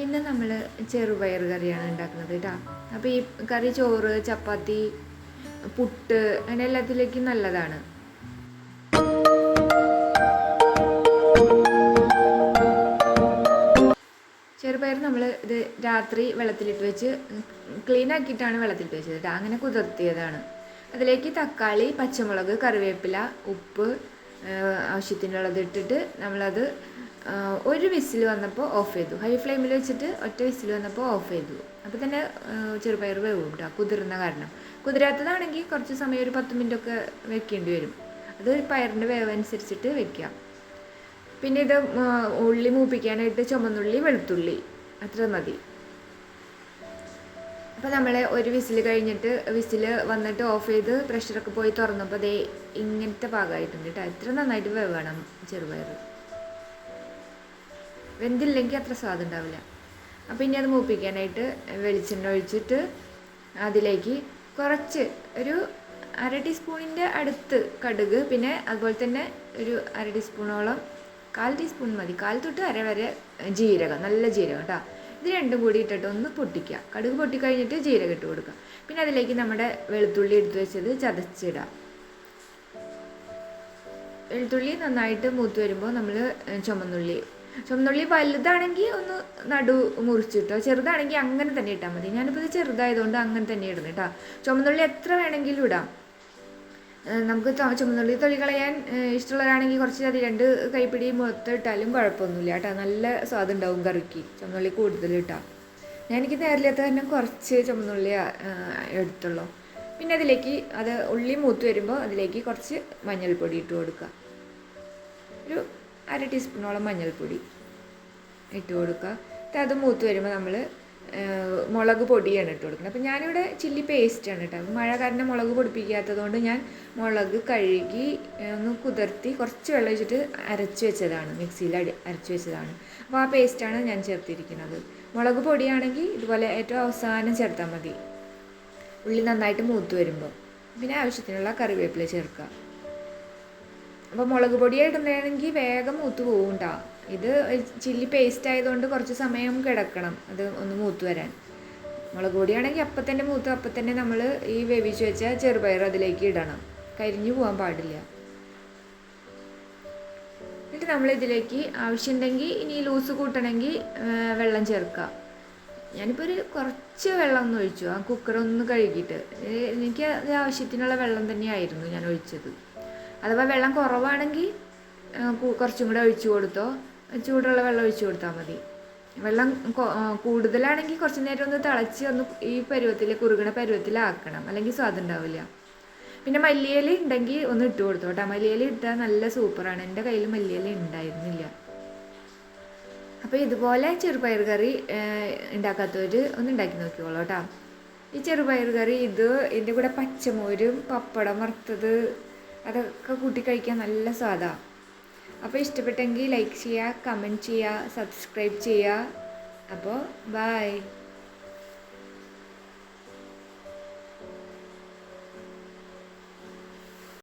ഇന്ന് നമ്മൾ ചെറുപയർ കറിയാണ് ഉണ്ടാക്കുന്നത് കേട്ടോ അപ്പോൾ ഈ കറി ചോറ് ചപ്പാത്തി പുട്ട് അങ്ങനെ എല്ലാത്തിലേക്കും നല്ലതാണ്. ചെറുപയർ നമ്മൾ ഇത് രാത്രി വെള്ളത്തിലിട്ട് വെച്ച് ക്ലീൻ ആക്കിയിട്ടാണ് വെള്ളത്തിലിട്ട് വെച്ചത് കേട്ടോ അങ്ങനെ കുതിർത്തിയതാണ്. അതിലേക്ക് തക്കാളി പച്ചമുളക് കറിവേപ്പില ഉപ്പ് ആവശ്യത്തിനുള്ളത് ഇട്ടിട്ട് നമ്മളത് ഒരു വിസിൽ വന്നപ്പോൾ ഓഫ് ചെയ്തു. ഹൈ ഫ്ലെയിമിൽ വെച്ചിട്ട് ഒറ്റ വിസിൽ വന്നപ്പോൾ ഓഫ് ചെയ്തു. അപ്പോൾ തന്നെ ചെറുപയർ വേവും കേട്ടോ കുതിർന്ന കാരണം. കുതിരാത്തതാണെങ്കിൽ കുറച്ച് സമയം ഒരു പത്ത് മിനിറ്റൊക്കെ വെക്കേണ്ടി വരും. അത് പയറിന്റെ വേവ് അനുസരിച്ചിട്ട് വെക്കാം പിന്നെ ഇത് ഉള്ളി മൂപ്പിക്കാനായിട്ട് ചുമന്നുള്ളി വെളുത്തുള്ളി. അത്ര മതി. അപ്പോൾ നമ്മൾ ഒരു വിസിൽ കഴിഞ്ഞിട്ട് വിസിൽ വന്നിട്ട് ഓഫ് ചെയ്ത് പ്രഷറൊക്കെ പോയി തുറന്നപ്പോൾ ദേ ഇങ്ങനത്തെ പാകമായിട്ടുണ്ട് കേട്ടോ എത്ര നന്നായിട്ട് വേവണം ചെറുപയർ വെന്തില്ലെങ്കിൽ അത്ര സ്വാദുണ്ടാവില്ല. അപ്പോൾ ഇനി അത് മൂപ്പിക്കാനായിട്ട് വെളിച്ചെണ്ണ ഒഴിച്ചിട്ട് അതിലേക്ക് കുറച്ച് ഒരു അര ടീസ്പൂണിന്റെ അടുത്ത് കടുക് പിന്നെ അതുപോലെ തന്നെ ഒരു അര ടീസ്പൂണോളം കാൽ ടീസ്പൂൺ മതി. കാൽ തൊട്ട് അര വരെ ജീരകം നല്ല ജീരകം കേട്ടോ ഇത് രണ്ടും കൂടി ഇട്ടിട്ട് ഒന്ന് പൊട്ടിക്കുക കടുക് പൊട്ടിക്കഴിഞ്ഞിട്ട് ജീരകം ഇട്ട് കൊടുക്കുക പിന്നെ അതിലേക്ക് നമ്മുടെ വെളുത്തുള്ളി എടുത്തു വെച്ചത് ചതച്ചിടാം. വെളുത്തുള്ളി നന്നായിട്ട് മൂത്ത് വരുമ്പോൾ നമ്മൾ ചുമന്നുള്ളി ചുമന്നുള്ളി വലുതാണെങ്കിൽ ഒന്ന് നടു മുറിച്ചിട്ടോ ചെറുതാണെങ്കിൽ അങ്ങനെ തന്നെ ഇട്ടാൽ മതി. ഞാനിപ്പോൾ ഇത് ചെറുതായതുകൊണ്ട് അങ്ങനെ തന്നെ ഇടുന്നു കേട്ടോ ചുമന്നുള്ളി എത്ര വേണമെങ്കിലും ഇടാം. നമുക്ക് ചുമ- ചുമന്നുള്ളി തൊലി കളയാൻ ഇഷ്ടമുള്ളവരാണെങ്കിൽ കുറച്ച് അത് രണ്ട് കൈപ്പിടി മൊത്തം ഇട്ടാലും കുഴപ്പമൊന്നുമില്ല കേട്ടോ നല്ല സ്വാദ് ഉണ്ടാവും കറിക്ക്. ചുമന്നുള്ളി കൂടുതൽ ഞാൻ ഞാനെനിക്ക് നേരില്ലാത്ത തന്നെ കുറച്ച് ചുമന്നുള്ളി എടുത്തുള്ളൂ. പിന്നെ അതിലേക്ക് അത് ഉള്ളി മൂത്ത് വരുമ്പോൾ അതിലേക്ക് കുറച്ച് മഞ്ഞൾപ്പൊടി ഇട്ട് കൊടുക്കുക ഒരു അര ടീസ്പൂണോളം മഞ്ഞൾപ്പൊടി ഇട്ട് കൊടുക്കുക. എന്നിട്ട് അത് മൂത്ത് വരുമ്പോൾ നമ്മൾ മുളക് പൊടിയാണ് ഇട്ട് കൊടുക്കുന്നത്. അപ്പോൾ ഞാനിവിടെ ചില്ലി പേസ്റ്റാണ് കേട്ടോ. മഴ കാരണം മുളക് പൊടിപ്പിക്കാത്തത് കൊണ്ട് ഞാൻ മുളക് കഴുകി ഒന്ന് കുതിർത്തി കുറച്ച് വെള്ളം ഒഴിച്ചിട്ട് അരച്ച് വെച്ചതാണ്. മിക്സിയിൽ അടി അരച്ച് വെച്ചതാണ്. അപ്പോൾ ആ പേസ്റ്റാണ് ഞാൻ ചേർത്തിരിക്കുന്നത്. മുളക് പൊടിയാണെങ്കിൽ ഇതുപോലെ ഏറ്റവും അവസാനം ചേർത്താൽ മതി. ഉള്ളി നന്നായിട്ട് മൂത്ത് വരുമ്പോൾ പിന്നെ ആവശ്യത്തിനുള്ള കറിവേപ്പില ചേർക്കുക. അപ്പോൾ മുളക് പൊടിയായിട്ടുണ്ടെങ്കിൽ വേഗം മൂത്ത് പോകും കേട്ടോ ഇത് ചില്ലി പേസ്റ്റ് ആയതുകൊണ്ട് കുറച്ച് സമയം കിടക്കണം. അത് ഒന്ന് മൂത്ത് വരാൻ. മുളക് പൊടിയാണെങ്കിൽ അപ്പം തന്നെ മൂത്ത് അപ്പം തന്നെ നമ്മൾ ഈ വേവിച്ച് വെച്ച ചെറുപയർ അതിലേക്ക് ഇടണം. കരിഞ്ഞു പോകാൻ പാടില്ല. എന്നിട്ട് നമ്മൾ ഇതിലേക്ക് ആവശ്യമുണ്ടെങ്കിൽ ഇനി ലൂസ് കൂട്ടണമെങ്കിൽ വെള്ളം ചേർക്കുക. ഞാനിപ്പോൾ ഒരു കുറച്ച് വെള്ളം ഒന്ന് ഒഴിച്ചു. ആ കുക്കറൊന്ന് കഴുകിയിട്ട്. എനിക്ക് അത് ആവശ്യത്തിനുള്ള വെള്ളം തന്നെയായിരുന്നു ഞാൻ ഒഴിച്ചത്. അഥവാ വെള്ളം കുറവാണെങ്കിൽ കുറച്ചും കൂടെ ഒഴിച്ചു കൊടുത്തോ ചൂടുള്ള വെള്ളം ഒഴിച്ചു കൊടുത്താൽ മതി. വെള്ളം കൂടുതലാണെങ്കിൽ കുറച്ച് നേരം ഒന്ന് തിളച്ച് ഒന്ന് ഈ പരുവത്തിൽ കുറുകണ പരുവത്തിലാക്കണം. അല്ലെങ്കിൽ സ്വാദുണ്ടാവില്ല പിന്നെ മല്ലിയില ഉണ്ടെങ്കിൽ ഒന്ന് ഇട്ട് കൊടുത്തു കേട്ടോ. മല്ലിയില ഇട്ടാൽ നല്ല സൂപ്പറാണ്. എന്റെ കയ്യിൽ മല്ലിയില ഉണ്ടായിരുന്നില്ല. അപ്പോൾ ഇതുപോലെ ചെറുപയർ കറി ഉണ്ടാക്കാത്തവർ ഒന്ന് ഉണ്ടാക്കി നോക്കിക്കോളൂ കേട്ടോ. ഈ ചെറുപയർ കറി ഇത് ഇതിന്റെ കൂടെ പച്ചമോരും പപ്പടം വറുത്തത് അതൊക്കെ കൂട്ടി കഴിക്കാൻ നല്ല സ്വാദാണ് അപ്പോൾ ഇഷ്ടപ്പെട്ടെങ്കിൽ ലൈക്ക് ചെയ്യുക കമന്റ് ചെയ്യുക സബ്സ്ക്രൈബ് ചെയ്യുക. അപ്പോൾ ബായ്